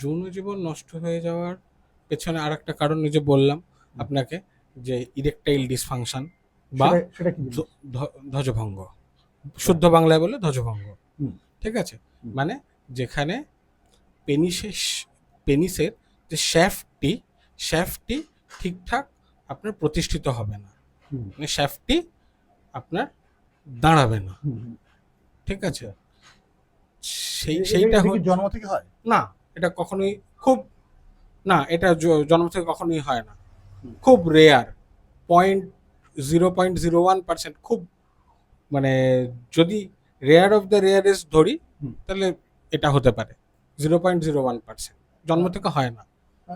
যৌন জীবন নষ্ট হয়ে যাওয়ার পেছনে আর একটা কারণ যে বললাম আপনাকে যে ইরেকটাইল ডিসফাংশন বা ধ্বজভঙ্গ। শুদ্ধ বাংলায় বলে ধ্বজভঙ্গ। ঠিক আছে? মানে যেখানে পেনিসের পেনিসের যে শ্যাফটি শ্যাফটি ঠিকঠাক আপনার প্রতিষ্ঠিত হবে না। মানে শ্যাফটি আপনার দাঁড়াবে না। ঠিক আছে? সেই সেইটা জন্ম থেকে হয়? না। এটা কখনোই খুব না এটা জন্ম থেকে কখনোই হয় না। খুব rare point zero point zero one percent খুব মানে যদি রেয়ার অফ দ্য রেয়ারেস্ট ধরি। তাহলে এটা হতে পারে zero point zero one percent জন্ম থেকে হয় না।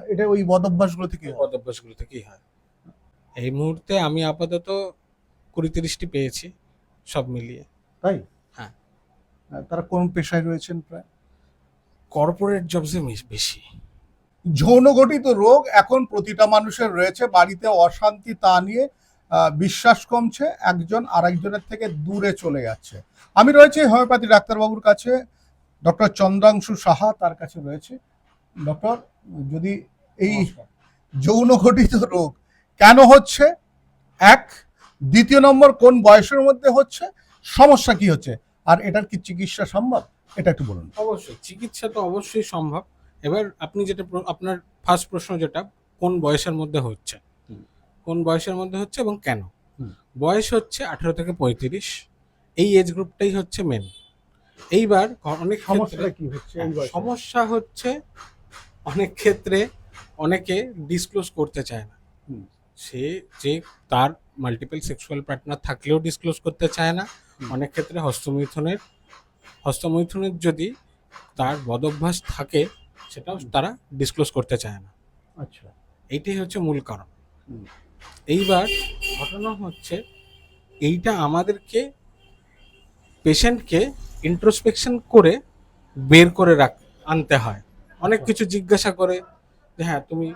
এটা ওই বদ অভ্যাসগুলো থেকে। পদভ্যাসগুলো থেকেই হয়। এই মুহূর্তে আমি আপাতত কুড়ি তিরিশটি পেয়েছি সব মিলিয়ে। তাই? হ্যাঁ। তারা কোন পেশায় রয়েছেন প্রায়? কর্পোরেট জবসে বেশি যৌনঘটিত রোগ এখন প্রতিটা মানুষের রয়েছে। বাড়িতে অশান্তি তা নিয়ে বিশ্বাস কমছে। একজন আরেকজনের থেকে দূরে চলে যাচ্ছে। আমি রয়েছি হোমিওপ্যাথি ডাক্তারবাবুর কাছে। ডক্টর চন্দ্রাংশু সাহা তার কাছে রয়েছে। ডক্টর যদি এই যৌনঘটিত রোগ কেন হচ্ছে? এক দ্বিতীয় নম্বর কোন বয়সের মধ্যে হচ্ছে? সমস্যা কি হচ্ছে? আর এটার কি চিকিৎসা সম্ভব? এটা একটু বলুন। অবশ্যই চিকিৎসা তো অবশ্যই সম্ভব। এবার আপনি যেটা আপনার ফার্স্ট প্রশ্ন যেটা কোন বয়সের মধ্যে হচ্ছে? কোন বয়সের মধ্যে হচ্ছে এবং কেন? বয়স হচ্ছে আঠেরো থেকে পঁয়ত্রিশ এই এজ গ্রুপটাই হচ্ছে মেন এইবার অনেক সমস্যাটা কি হচ্ছে সমস্যা হচ্ছে অনেক ক্ষেত্রে অনেকে ডিসক্লোজ করতে চায় না। সে যে তার মাল্টিপল সেক্সুয়াল পার্টনার থাকলেও ডিসক্লোজ করতে চায় না। অনেক ক্ষেত্রে হস্তমৈথুনের হস্তমৈথুনের যদি তার বদভ্যাস থাকে সেটাও তারা ডিসক্লোজ করতে চায় না। আচ্ছা। এইটাই হচ্ছে মূল কারণ। এইবার ঘটনা হচ্ছে এইটা আমাদেরকে পেশেন্টকে ইন্ট্রোস্পেকশন করে বের করে রাখ আনতে হয়। অনেক কিছু জিজ্ঞাসা করে যে হ্যাঁ তুমি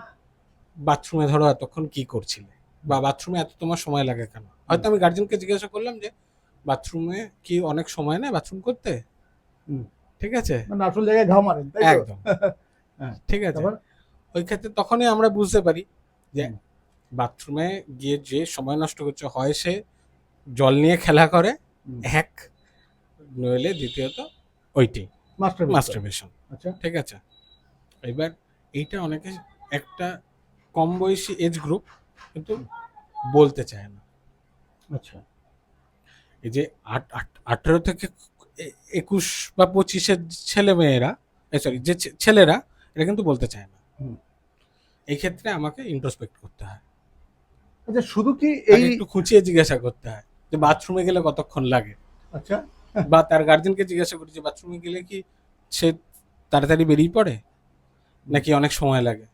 বাথরুমে ধরো এতক্ষণ কি করছিলে? বা বাথরুমে এত তোমার সময় লাগে কেন? হয়তো আমি গার্জেনকে জিজ্ঞাসা করলাম যে বাথরুমে কি অনেক সময় নেয় বাথরুম করতে। ঠিক আছে? মানে আসল জায়গায় ঘা মারেন একদম। হ্যাঁ। ঠিক আছে? ওই ক্ষেত্রে তখনই আমরা বুঝতে পারি যে বাথরুমে গিয়ে যে সময় নষ্ট করছে হয় সে জল নিয়ে খেলা করে। এক নইলে দ্বিতীয়ত ওইটি মাস্টার মাস্টারবেশন আচ্ছা। ঠিক আছে? এবার এইটা অনেকে একটা কম বয়সী এজ গ্রুপ কিন্তু বলতে চায় না। আচ্ছা। এই যে আঠেরো থেকে একুশ বা পঁচিশের ছেলে মেয়েরা সরি যে ছেলেরা এটা কিন্তু বলতে চায় না। এই ক্ষেত্রে আমাকে ইন্ট্রোস্পেক্ট করতে হয়। আচ্ছা শুধু কি এই একটু খুঁচিয়ে জিজ্ঞাসা করতে হয় যে বাথরুমে গেলে কতক্ষণ লাগে? আচ্ছা। বা তার গার্জেনকে জিজ্ঞাসা করি যে বাথরুমে গেলে কি সে তাড়াতাড়ি বেরিয়ে পড়ে? নাকি অনেক সময় লাগে?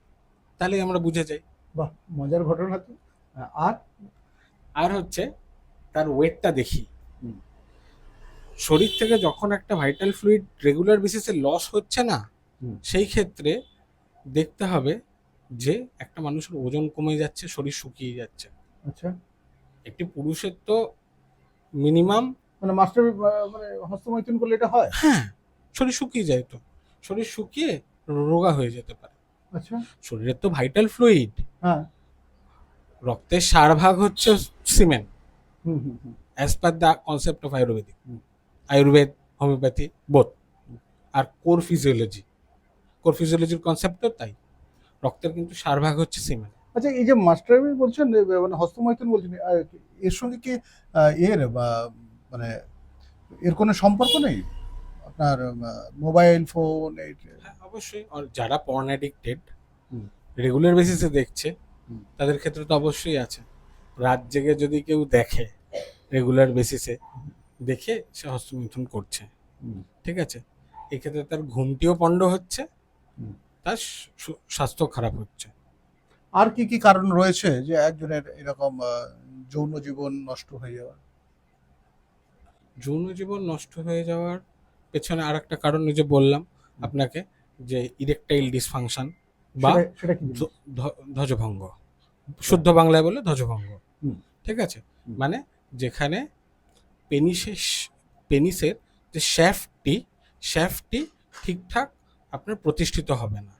তাহলে আমরা বুঝে যাই। বাহ মজার ঘটনা তো। আর? আর হচ্ছে তার ওয়েটটা দেখি। শরীর থেকে যখন একটা ভাইটাল ফ্লুইড রেগুলার বেসিসে লস হচ্ছে না সেই ক্ষেত্রে দেখতে হবে যে একটা মানুষের ওজন কমে যাচ্ছে শরীর শুকিয়ে যাচ্ছে। আচ্ছা। একটি পুরুষের তো মিনিমাম মানে মাস্টার মানে হস্তমৈথুন করলে এটা হয়? হ্যাঁ শরীর শুকিয়ে যায় তো। শরীর শুকিয়ে রোগা হয়ে যেতে পারে। আচ্ছা। শরীরের তো ভাইটাল ফ্লুইড হ্যাঁ। রক্তের সার ভাগ হচ্ছে semen hmm hmm hmm. As per the concept of Ayurvedic hmm. Ayurveda homeopathy both R core physiology core ফিজিওলজির কনসেপ্টও তাই। রক্তের কিন্তু সার ভাগ হচ্ছে সিমেন্ট আচ্ছা এই যে মাস্টার বলছেন মানে হস্তমৈথুন বলছেন এর সঙ্গে কি এর বা মানে এর কোনো সম্পর্ক নেই? আপনার মোবাইল ফোন হ্যাঁ অবশ্যই। আর যারা পর্ন অ্যাডিক্টেড। রেগুলার বেসিসে দেখছে। তাদের ক্ষেত্রে তো অবশ্যই আছে। রাত জেগে যদি কেউ দেখে রেগুলার বেসিসে দেখে সে হস্তমিথুন করছে। ঠিক আছে? এক্ষেত্রে তার ঘুমটিও পণ্ড হচ্ছে তার স্বাস্থ্য খারাপ হচ্ছে। আর কি কি কারণ রয়েছে যে একজনের এরকম যৌন জীবন নষ্ট হয়ে যাওয়ার? যৌন জীবন নষ্ট হয়ে যাওয়ার পেছনে আর একটা কারণ যে বললাম আপনাকে যে ইরেকটাইল ডিসফাংশন বা ধ্বজভঙ্গ। শুদ্ধ বাংলায় বলে ধ্বজভঙ্গ। ঠিক আছে? মানে যেখানে পেনিসের পেনিসের যে শ্যাফটি শ্যাফটি ঠিকঠাক আপনার প্রতিষ্ঠিত হবে না।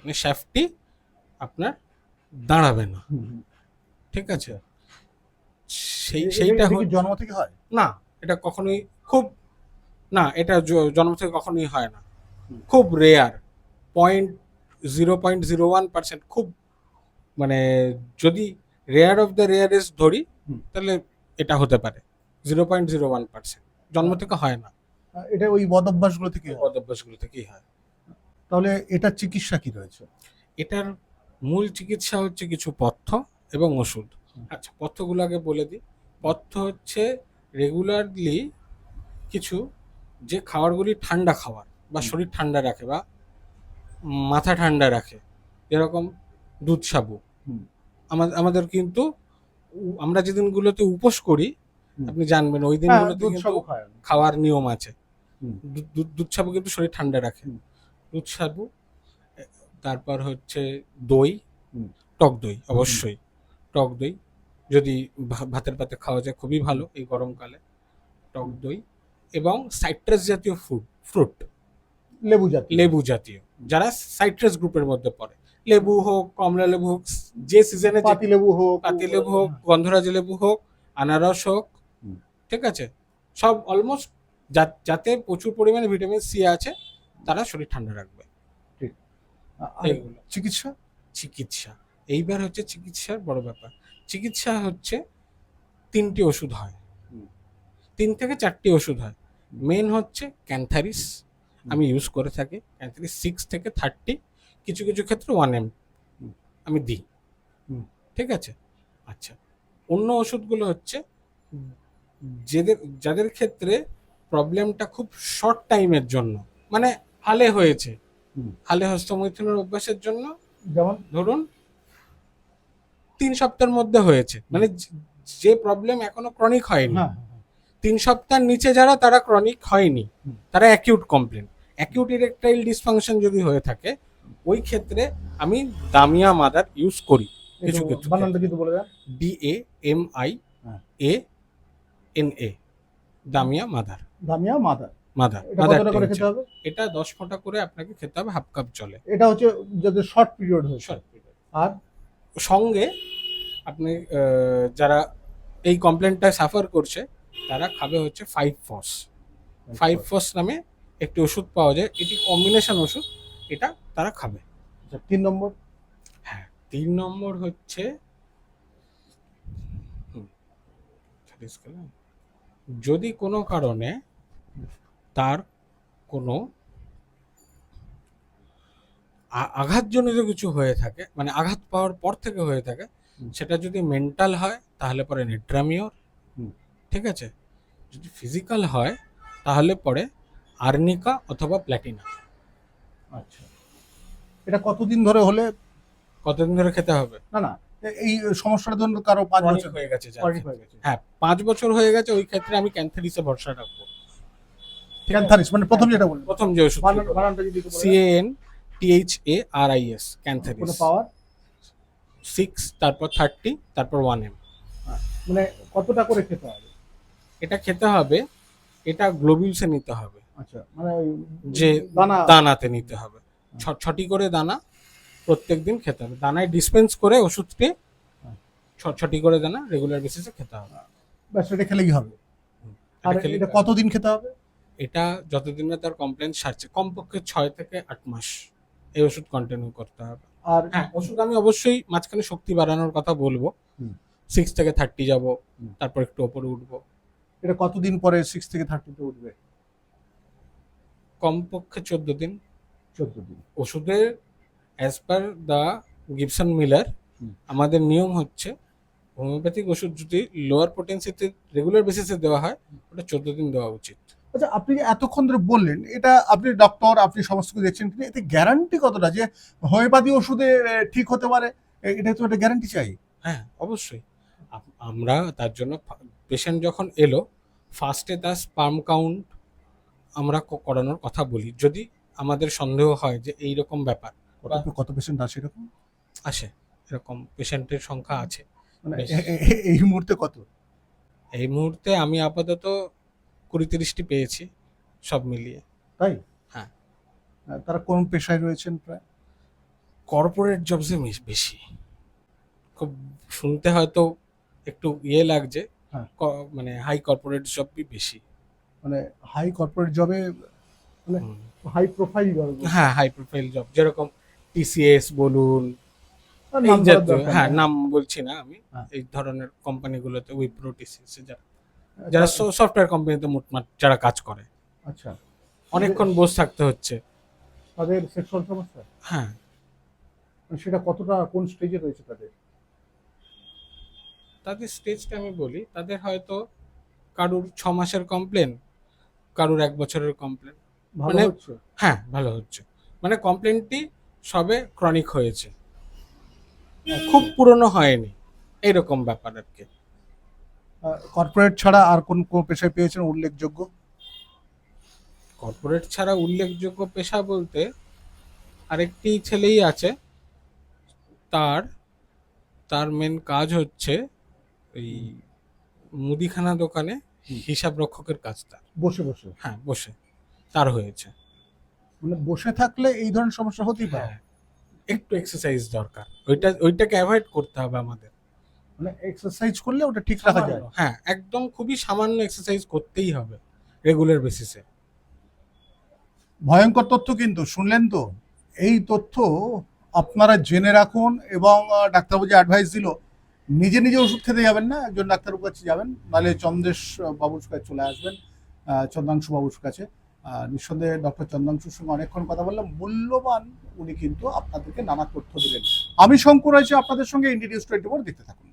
মানে শ্যাফটি আপনার দাঁড়াবে না। ঠিক আছে সেই সেইটা জন্ম থেকে হয় না এটা কখনোই খুব না এটা জন্ম থেকে কখনোই হয় না খুব rare point zero point zero one percent খুব মানে যদি রেয়ার অফ দ্য রেয়ারেস্ট ধরি। তাহলে এটা হতে পারে zero point zero one percent. জন্ম থেকে হয় না। এটা ওই বদভ্যাসগুলো থেকে? হয়। পদভ্যাসগুলো থেকেই হয়। তাহলে এটার চিকিৎসা কি রয়েছে? এটার মূল চিকিৎসা হচ্ছে কিছু পথ্য এবং ওষুধ। আচ্ছা পথ্যগুলো আগে বলে দিই। পথ্য হচ্ছে রেগুলারলি কিছু যে খাবারগুলি ঠান্ডা খাবার বা শরীর ঠান্ডা রাখে বা মাথা ঠান্ডা রাখে যেরকম দুধ সাবু। আমাদের আমাদের কিন্তু আমরা যে দিনগুলোতে উপোস করি। আপনি জানবেন ওই হ্যাঁ, দিনগুলোতে কিন্তু খাওয়ার। নিয়ম আছে। দুধ- সাবু কিন্তু শরীর ঠান্ডা রাখে। দুধ সাবু তারপর হচ্ছে দই টক দই অবশ্যই। টক দই যদি ভাতের পাতে খাওয়া যায় খুবই ভালো এই গরমকালে। টক দই এবং সাইট্রাস জাতীয় ফ্রুট ফ্রুট। লেবু জাতীয়। লেবু জাতীয়। যারা সাইট্রাস গ্রুপের মধ্যে পড়ে। লেবু হোক কমলা লেবু হোক যে সিজনে পাতি লেবু হোক পাতি লেবু হোক গন্ধরাজ লেবু হোক আনারস হোক। ঠিক আছে? সব অলমোস্ট যাতে প্রচুর পরিমাণে ভিটামিন সি আছে তারা শরীর ঠান্ডা রাখবে। চিকিৎসা? চিকিৎসা। এইবার হচ্ছে চিকিৎসার বড় ব্যাপার। চিকিৎসা হচ্ছে তিনটি ওষুধ হয়। তিন থেকে চারটি ওষুধ হয়। মেন হচ্ছে ক্যান্থারিস আমি ইউজ করে থাকি। ক্যান্থারিস সিক্স থেকে থার্টি কিছু কিছু ক্ষেত্রে ওয়ান এম আমি দিই। হুম। ঠিক আছে? আচ্ছা। অন্য ওষুধগুলো হচ্ছে যাদের যাদের ক্ষেত্রে প্রবলেমটা খুব শর্ট টাইমের জন্য মানে হালে হয়েছে। হালে হস্তমৈথুনের অভ্যাসের জন্য যেমন? ধরুন তিন সপ্তাহের মধ্যে হয়েছে। মানে যে- প্রবলেম এখনও ক্রনিক হয়নি। হ্যাঁ তিন সপ্তাহের নিচে যারা তারা ক্রনিক হয়নি। তারা acute complain acute erectile dysfunction যদি হয়ে থাকে ওই ক্ষেত্রে আমি দামিয়া মাদার ইউজ করি। কিছু কিছু এ এম আই হ্যাঁ। A N A Damiana mother. Damiana mother. Mother. Mother করে খেতে হবে? এটা দশ ফোঁটা করে আপনাকে খেতে হবে হাফ কাপ জলে। এটা হচ্ছে যাদের শর্ট পিরিয়ড হয়েছে Short period। আর? সঙ্গে আপনি যারা এই কমপ্লেনটা সাফার করছে তারা খাবে হচ্ছে ফাইভ ফস ফাইভ ফস নামে একটি ওষুধ পাওয়া যায়। এটি কম্বিনেশন ওষুধ এটা তারা খাবে। আচ্ছা, তিন নম্বর? হ্যাঁ তিন নম্বর হচ্ছে। যদি কোনো কারণে তার কোনো আঘাতজনিত কিছু হয়ে থাকে মানে আঘাত পাওয়ার পর থেকে হয়ে থাকে সেটা যদি মেন্টাল হয় তাহলে পরে নেট্রামিওর। ঠিক আছে? যদি ফিজিক্যাল হয় তাহলে পরে আর্নিকা অথবা প্ল্যাটিনা আচ্ছা। এটা কতদিন ধরে হলে? কতদিন ধরে খেতে হবে? না না এই সমস্যাটা ধরুন কারও পাঁচ বছর হয়ে গেছে। হয়ে গেছে। হ্যাঁ পাঁচ বছর হয়ে গেছে ওই ক্ষেত্রে আমি ক্যান্থারিসে ভরসা রাখব। ক্যান্থারিস মানে প্রথম যেটা বললেন। প্রথম যে ওষুধ বানান- বানানটা যদি একটু বলে C then. N T H A R I S Cantharis power six তারপর থার্টি তারপর ওয়ান এম মানে কতটা করে খেতে হবে? এটা খেতে হবে এটা গ্লোবিউলসে নিতে হবে। আচ্ছা মানে ওই যে দানা দানাতে নিতে হবে। ছ- ছটি করে দানা প্রত্যেক দিন খেতে হবে। দানায় ডিসপেন্স করে ওষুধটি হ্যাঁ। ছটি করে দানা রেগুলার বেসিসে খেতে হবে। ব্যাস এটা খেলেই হবে। আর এটা কতদিন খেতে হবে? এটা যতদিন না তার কমপ্লেন সারছে কমপক্ষে ছয় থেকে আট মাস এই ওষুধ কন্টিনিউ করতে হবে। আর হ্যাঁ ওষুধ আমি অবশ্যই মাঝখানে শক্তি বাড়ানোর কথা বলব। সিক্স থেকে থার্টি যাব তারপর একটু ওপরে উঠবো। এটা কতদিন পরে সিক্স থেকে থার্টিতে উঠবে? কমপক্ষে চোদ্দ দিন। চোদ্দ দিন। ওষুধের as per the Gibson Miller আমাদের নিয়ম হচ্ছে হোমিওপ্যাথিক ওষুধ যদি লোয়ার পোটেন্সিতে রেগুলার বেসিসে দেওয়া হয় ওটা চোদ্দ দিন দেওয়া উচিত। আচ্ছা আপনি এতক্ষণ ধরে বললেন এটা আপনি ডক্টর আপনি সমস্ত কিছু দেখছেন কিন্তু এতে গ্যারান্টি কতটা যে হোমিওপ্যাথি ওষুধে ঠিক হতে পারে? এটা তো একটা গ্যারান্টি চাই। হ্যাঁ অবশ্যই। আমরা তার জন্য পেশেন্ট যখন এলো ফার্স্টে তার স্পার্ম কাউন্ট আমরা করানোর কথা বলি। যদি আমাদের সন্দেহ হয় যে এই রকম ব্যাপার কত কত পেশেন্ট আছে এরকম? আসে। এরকম পেশেন্টের সংখ্যা আছে। মানে এই মুহূর্তে কত? এই মুহূর্তে আমি আপাতত কুড়ি তিরিশটি পেয়েছি সব মিলিয়ে। তাই? হ্যাঁ। তারা কোন পেশায় রয়েছেন প্রায়? কর্পোরেট জবসে বেশি খুব শুনতে হয়তো একটু ইয়ে লাগছে। হ্যাঁ। মানে হাই কর্পোরেট জবই বেশি। মানে হাই কর্পোরেট জবে মানে হাই প্রোফাইল হ্যাঁ হাই প্রোফাইল জব যেরকম টিসিএস বলুন এই জাতীয় হ্যাঁ নাম বলছি না আমি। হ্যাঁ। এই ধরনের কোম্পানিগুলোতে উইপ্রো টিসিএস যারা সফটওয়্যার কোম্পানিতে মোটমাট যারা কাজ করে। আচ্ছা। অনেকক্ষণ বসে থাকতে হচ্ছে। তাদের সেক্সুয়াল সমস্যা? হ্যাঁ। মানে সেটা কতটা কোন স্টেজে রয়েছে তাদের? তাদের স্টেজটা আমি বলি তাদের হয়তো কারুর ছ মাসের কমপ্লেন কারুর এক বছরের কমপ্লেন ভালো মানে- হচ্ছে? হ্যাঁ ভালো হচ্ছে। মানে কমপ্লেনটি সবে ক্রনিক হয়েছে। খুব পুরনো হয়নি এইরকম ব্যাপার আর কি। কর্পোরেট ছাড়া আর কোন কোন পেশায় পেয়েছেন উল্লেখযোগ্য? কর্পোরেট ছাড়া উল্লেখযোগ্য পেশা বলতে আরেকটি ছেলেই আছে। তার তার মেন কাজ হচ্ছে এই মুদিখানা দোকানে হিসাব রক্ষকের কাজ তার। বসে বসে। হ্যাঁ বসে। তার হয়েছে। মানে বসে থাকলে এই ধরনের সমস্যা হতেই পারে। হ্যাঁ একটু এক্সারসাইজ দরকার। ওইটা ওইটাকে অ্যাভয়েড করতে হবে আমাদের। মানে এক্সারসাইজ করলে ওটা ঠিক রাখা যায়। হ্যাঁ একদম খুবই সামান্য এক্সারসাইজ করতেই হবে রেগুলার বেসিসে ভয়ঙ্কর তথ্য কিন্তু শুনলেন তো? এই তথ্য আপনারা জেনে রাখুন এবং ডাক্তারবাবু যে অ্যাডভাইস দিল। নিজে নিজে ওষুধ খেতে যাবেন না একজন ডাক্তারবাবুর কাছে যাবেন নাহলে চন্দ্রেশ বাবুর কাছে চলে আসবেন চন্দ্রাংশু বাবুর কাছে। নিঃসন্দেহে ডক্টর চন্দ্রাংশুর সঙ্গে অনেকক্ষণ কথা বললাম মূল্যবান উনি কিন্তু আপনাদেরকে নানা তথ্য দিলেন। আমি শঙ্কর আছি আপনাদের সঙ্গে ইন্ডিয়ান টোয়েন্টি ফোর দেখতে থাকুন।